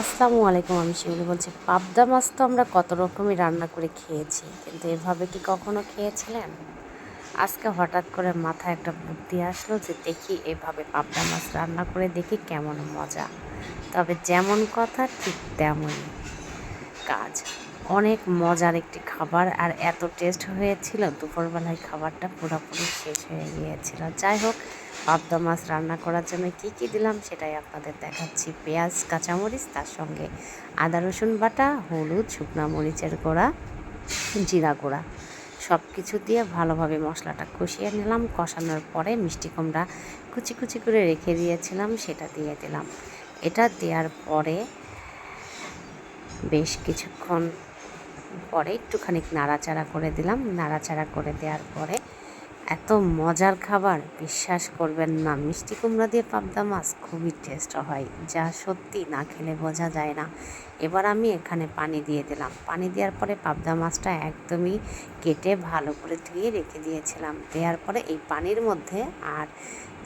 আসসালামু আলাইকুম, আমি শিউলি বলছি। পাবদা মাছ তো আমরা কত রকমই রান্না করে খেয়েছি, কিন্তু এভাবে কি কখনো খেয়েছিলেন? আজকে হঠাৎ করে মাথায় একটা বুদ্ধি আসলো যে দেখি এভাবে পাবদা মাছ রান্না করে দেখি কেমন মজা। তবে যেমন কথা, ঠিক তেমনই। কাজ, অনেক মজার একটি খাবার আর এত টেস্ট হয়েছিল, দুপুরবেলায় খাবারটা পুরোপুরি শেষ হয়ে গিয়েছিল। যাই হোক পাবদা মাছ রান্না করার জন্য কি কি দিলাম সেটাই আপনাদের দেখাচ্ছি। পেঁয়াজ, কাঁচামরিচ, তার সঙ্গে আদা, রসুন বাটা, হলুদ, শুকনা মরিচের গুঁড়া, জিরা গুঁড়া। সব কিছু দিয়ে ভালোভাবে মশলাটা কষিয়ে নিলাম। কষানোর পরে মিষ্টি কুমড়া কুচি কুচি করে রেখে দিয়েছিলাম, সেটা দিয়ে দিলাম। এটা দেওয়ার পরে বেশ কিছুক্ষণ পরে একটুখানি নাড়াচাড়া করে দিলাম। নাড়াচাড়া করে দেওয়ার পরে এত মজার খাবার, বিশ্বাস করবেন না। মিষ্টি কুমড়া দিয়ে পাবদা মাছ খুবই টেস্ট হয়, যা সত্যি না খেলে বোঝা যায় না। এবার আমি এখানে পানি দিয়ে দিলাম। পানি দেওয়ার পরে পাবদা মাছটা একদমই কেটে ভালো করে ধুয়ে রেখে দিয়েছিলাম। দেওয়ার পরে এই পানির মধ্যে আর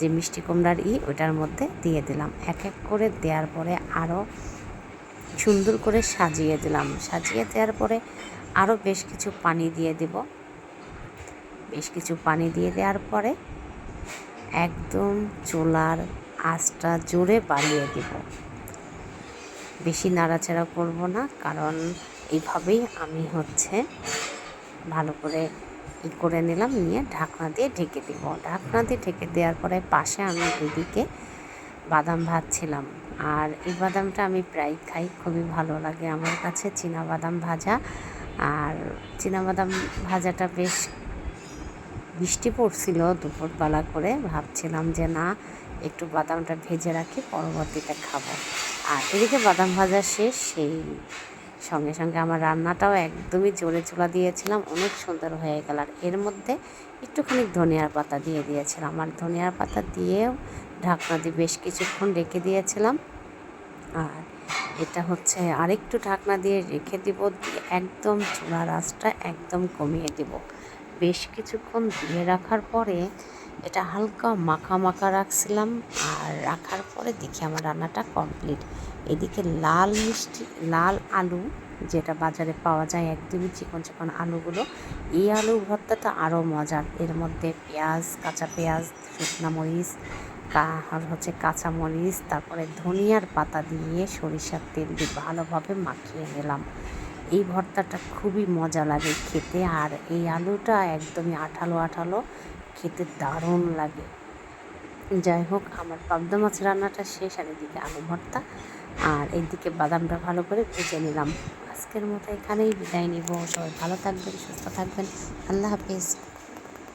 যে মিষ্টি কুমড়ার ই, ওটার মধ্যে দিয়ে দিলাম। এক এক করে দেওয়ার পরে আরও সুন্দর করে সাজিয়ে দিলাম। সাজিয়ে দেওয়ার পরে আরও বেশ কিছু পানি দিয়ে দেব। বেশ কিছু পানি দিয়ে দেওয়ার পরে একদম চোলার আঁচটা জোরে বাড়িয়ে দেব। বেশি নাড়াচাড়া করব না, কারণ এইভাবেই আমি হচ্ছে ভালো করে ই করে নিলাম, নিয়ে ঢাকনা দিয়ে ঢেকে দেব। ঢাকনা দিয়ে ঢেকে দেওয়ার পরে পাশে আমি এদিকে বাদাম ভাজছিলাম। আর এই বাদামটা আমি প্রায় খাই, খুবই ভালো লাগে আমার কাছে বাদাম ভাজা। আর বাদাম ভাজাটা বেশ বৃষ্টি পড়ছিল দুপুরবেলা করে, ভাবছিলাম যে না, একটু বাদামটা ভেজে রাখি, পরবর্তীতে খাব। আর এদিকে বাদাম ভাজা শেষ, সেই সঙ্গে সঙ্গে আমার রান্নাটাও একদমই জোরে চুলা দিয়েছিলাম, অনেক সুন্দর হয়ে গেল। আর এর মধ্যে একটুখানি ধনিয়ার পাতা দিয়ে দিয়েছিলাম। আর ধনিয়ার পাতা দিয়েও ঢাকনা দিয়ে বেশ কিছুক্ষণ রেখে দিয়েছিলাম। আর এটা হচ্ছে আরেকটু ঢাকনা দিয়ে রেখে দিব, দিয়ে একদম চুলার আঁচটা একদম কমিয়ে দিব। বেশ কিছুক্ষণ দিয়ে রাখার পরে এটা হালকা মাখা মাখা রাখছিলাম আর রাখার পরে দেখি আমার রান্নাটা কমপ্লিট। এদিকে লাল মিষ্টি, লাল আলু যেটা বাজারে পাওয়া যায় একদমই চিকন চিকন আলুগুলো, এই আলু ভর্তাটা আরও মজার। এর মধ্যে পেঁয়াজ, কাঁচা পেঁয়াজ, শুকনা মরিচ আর হচ্ছে কাঁচামরিচ তারপরে ধনিয়ার পাতা দিয়ে সরিষার তেল দিয়ে ভালোভাবে মাখিয়ে নিলাম। এই ভর্তাটা খুবই মজা লাগে খেতে আর এই আলুটা একদমই আঠালো আঠালো, খেতে দারুণ লাগে। যাই হোক, আমার পাবদা মাছ রান্নাটা শেষ আর এদিকে আলু ভর্তা আর এদিকে বাদামটা ভালো করে ভেজে নিলাম। আজকের মতো এখানেই বিদায় নিব। সবাই ভালো থাকবেন, সুস্থ থাকবেন। আল্লাহ হাফিজ।